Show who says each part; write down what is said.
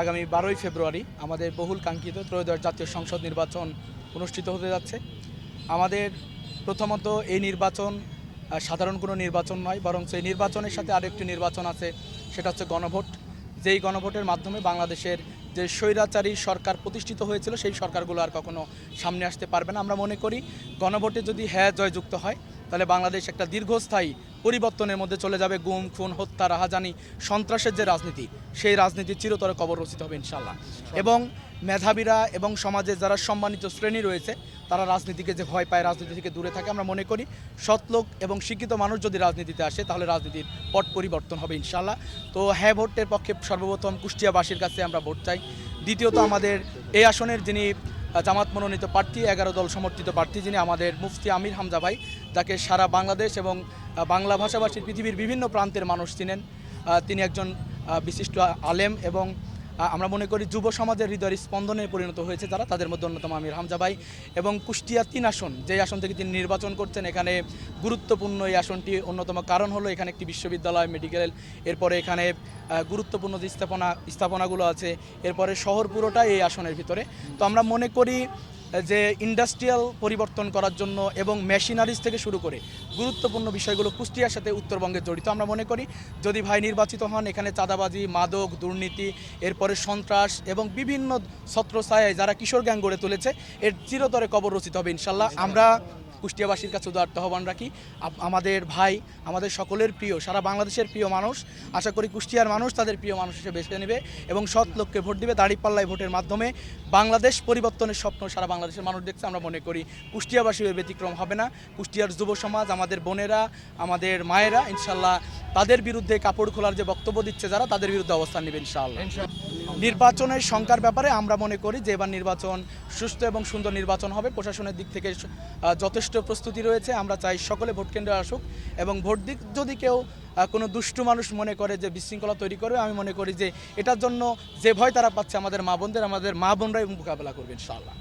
Speaker 1: আগামী বারোই ফেব্রুয়ারি আমাদের বহুল কাঙ্ক্ষিত ত্রয়োদশ জাতীয় সংসদ নির্বাচন অনুষ্ঠিত হতে যাচ্ছে। আমাদের প্রথমত এই নির্বাচন সাধারণ কোনো নির্বাচন নয়, বরং সেই নির্বাচনের সাথে আরেকটি নির্বাচন আছে, সেটা হচ্ছে গণভোট। যেই গণভোটের মাধ্যমে বাংলাদেশের যে স্বৈরাচারী সরকার প্রতিষ্ঠিত হয়েছিল, সেই সরকারগুলো আর কখনো সামনে আসতে পারবে না। আমরা মনে করি গণভোটে যদি হ্যাঁ জয়যুক্ত হয় তাহলে বাংলাদেশ একটা দীর্ঘস্থায়ী পরিবর্তনের মধ্যে চলে যাবে। গুম, খুন, হত্যা, রাহাজানি, সন্ত্রাসের যে রাজনীতি, সেই রাজনীতি চিরতরে কবর রচিত হবে ইনশাল্লাহ এবং মেধাবীরা এবং সমাজে যারা সম্মানিত শ্রেণি রয়েছে, তারা রাজনীতিকে যে ভয় পায়, রাজনীতি থেকে দূরে থাকে, আমরা মনে করি সৎ লোক এবং শিক্ষিত মানুষ যদি রাজনীতিতে আসে, তাহলে রাজনীতির পট পরিবর্তন হবে ইনশাল্লাহ তো হ্যাঁ ভোটের পক্ষে সর্বপ্রথম কুষ্টিয়াবাসীর কাছে আমরা ভোট চাই। দ্বিতীয়ত আমাদের এই আসনের যিনি জামাত মনোনীত প্রার্থী, এগারো দল সমর্থিত প্রার্থী যিনি আমাদের মুফতি আমির হামজা ভাই, যাকে সারা বাংলাদেশ এবং বাংলা ভাষাভাষীর পৃথিবীর বিভিন্ন প্রান্তের মানুষ চিনেন। তিনি একজন বিশিষ্ট আলেম এবং আমরা মনে করি যুব সমাজের হৃদয়ের স্পন্দনে পরিণত হয়েছে তারা তাদের মধ্যে অন্যতম আমির হামজা ভাই এবং কুষ্টিয়া তিন আসন যে আসন থেকে তিনি নির্বাচন করছেন, এখানে গুরুত্বপূর্ণ এই আসনটি অন্যতম কারণ হলো এখানে একটি বিশ্ববিদ্যালয় মেডিকেল এরপরে এখানে গুরুত্বপূর্ণ যে স্থাপনা, স্থাপনাগুলো আছে, এরপরে শহর পুরোটাই এই আসনের ভিতরে। তো আমরা মনে করি যে ইন্ডাস্ট্রিয়াল পরিবর্তন করার জন্য এবং মেশিনারিজ থেকে শুরু করে গুরুত্বপূর্ণ বিষয়গুলো কুষ্টিয়ার সাথে উত্তরবঙ্গে জড়িত আমরা মনে করি। যদি ভাই নির্বাচিত হন, এখানে চাঁদাবাজি, মাদক, দুর্নীতি, এরপরে সন্ত্রাস এবং বিভিন্ন ছত্রছায়ায় যারা কিশোর গ্যাং গড়ে তুলেছে, এর চিরতরে কবর রচিত হবে ইনশাল্লাহ। আমরা কুষ্টিয়াবাসীর কাছে উদার্ত আহ্বান রাখি। আমাদের ভাই, আমাদের সকলের প্রিয়, সারা বাংলাদেশের প্রিয় মানুষ, আশা করি কুষ্টিয়ার মানুষ তাদের প্রিয় মানুষ হিসেবে বেছে নেবে এবং সৎ লোককে ভোট দিবে দাঁড়িপাল্লায় ভোটের মাধ্যমে। বাংলাদেশ পরিবর্তনের স্বপ্ন সারা বাংলাদেশের মানুষ দেখছে, আমরা মনে করি কুষ্টিয়াবাসী এর ব্যতিক্রম হবে না। কুষ্টিয়ার যুব সমাজ, আমাদের বোনেরা, আমাদের মায়েরা ইনশাল্লাহ তাদের বিরুদ্ধে কাপড় খোলার যে বক্তব্য দিচ্ছে যারা, তাদের বিরুদ্ধে অবস্থান নেবে ইনশাআল্লাহ। নির্বাচনের সংখ্যার ব্যাপারে আমরা মনে করি যে এবার নির্বাচন সুস্থ এবং সুন্দর নির্বাচন হবে। প্রশাসনের দিক থেকে যথেষ্ট প্রস্তুতি রয়েছে। আমরা চাই সকলে ভোট কেন্দ্রে আসুক এবং ভোট দিক যদি কেউ কোনো দুষ্টু মানুষ মনে করে যে বিশৃঙ্খলা তৈরি করবে, আমি মনে করি যে এটার জন্য যে ভয় তারা পাচ্ছে আমাদের মা বোনদের, আমাদের মা বোনরাই মোকাবেলা করবে, ইনশাআল্লাহ।